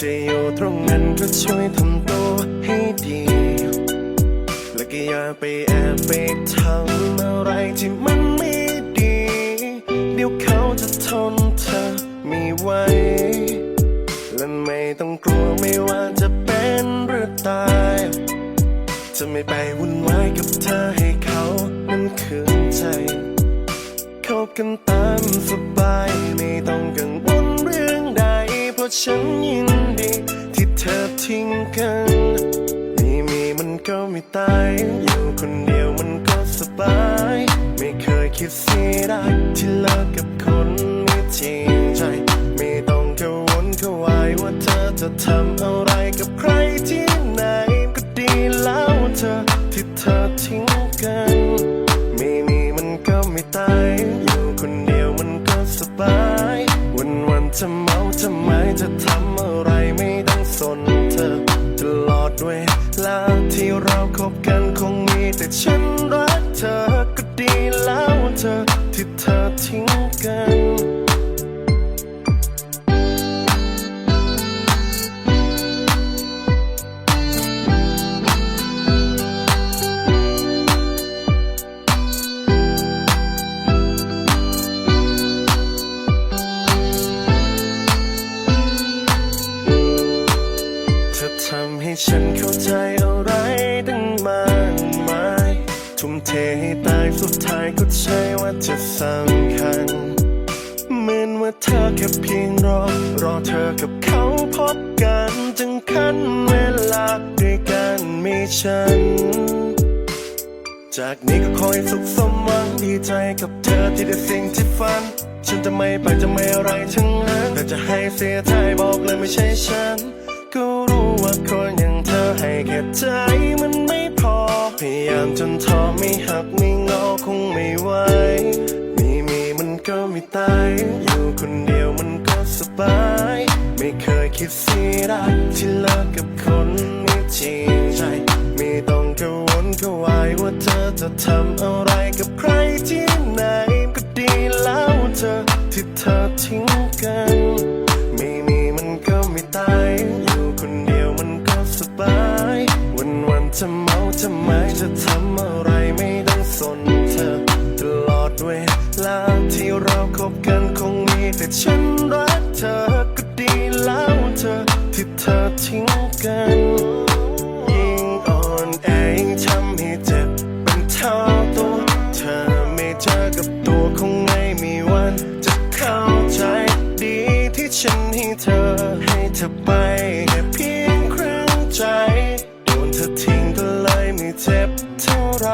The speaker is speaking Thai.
จะอยู่ตรงนั้นก็ช่วยทำตให้ดี และก็อย่าไปแอบไปทำอะไรที่มัน ต้องกลัวไม่ว่าจะเป็นหรือตาย จะไม่ไปวุ่นวายกับเธอให้เขานั้นคืนใจคบกันตามสบาย ไม่ต้องกังวลเรื่องใด เพราะฉันยินดี ที่เธอทิ้งกันไม่มีมันก็ไม่ตายอยู่คนเดียวมัน จะทำอะไรกับใครที่ไหน ก็ดีแล้วเธอที่เธอทิ้งกัน ไม่มีมันก็ไม่ตาย อยู่คนเดียวมันก็สบาย วันวันจะเมาจะไมจะทำอะไรไม่ต้องสนเธอตลอดเวลาที่เราคบกันคงมีแต่ฉันรักเธอก็ดีแล้วเธอที่เธอทิ้งกัน ทำให้ฉันเข้าใจอะไรตั้งมากมายทุ่มเทให้ตายสุดท้ายก็ใช่ว่าจะสำคัญเหมือนว่าเธอแค่เพียงรอ รอเธอกับเขาพบกันจึงขั้นเวลาด้วยกันมีฉัน จากนี้ก็คอยสุขสมหวังดีใจกับเธอที่ได้สิ่งที่ฝัน ฉันจะไม่ไปจะไม่อะไรทั้งนั้นแต่จะให้เสียใจบอกเลยไม่ใช่ฉัน คนอย่างเธอให้แค่ใจมันไม่พอ พยายามจนท้อไม่หักไม่งอคงไม่ไหวมีมีมันก็ไม่ตายอยู่คนเดียวมันก็สบาย ไม่เคยคิดเสียดายที่เลิกกับคนไม่จริงใจไม่ต้องกังวลกังวายว่าเธอจะทำอะไรกับใครที่ไหนก็ดีแล้วเธอที่เธอทิ้งกัน จะทำอะไรไม่ต้องสนเธอ ตลอดเวลาที่เราคบกันคงมีแต่ฉันรักเธอก็ดีแล้วเธอที่เธอทิ้งกัน ยิ่งอ่อนแอยิ่งทำให้เจ็บเป็นเท่าตัว เธอไม่เจอกับตัวคงไม่มีวันจะเข้าใจดีที่ฉันให้เธอให้เธอไปแค่เพียงครั้งใจโดนเธอทิ้ เจ็บเท่าไร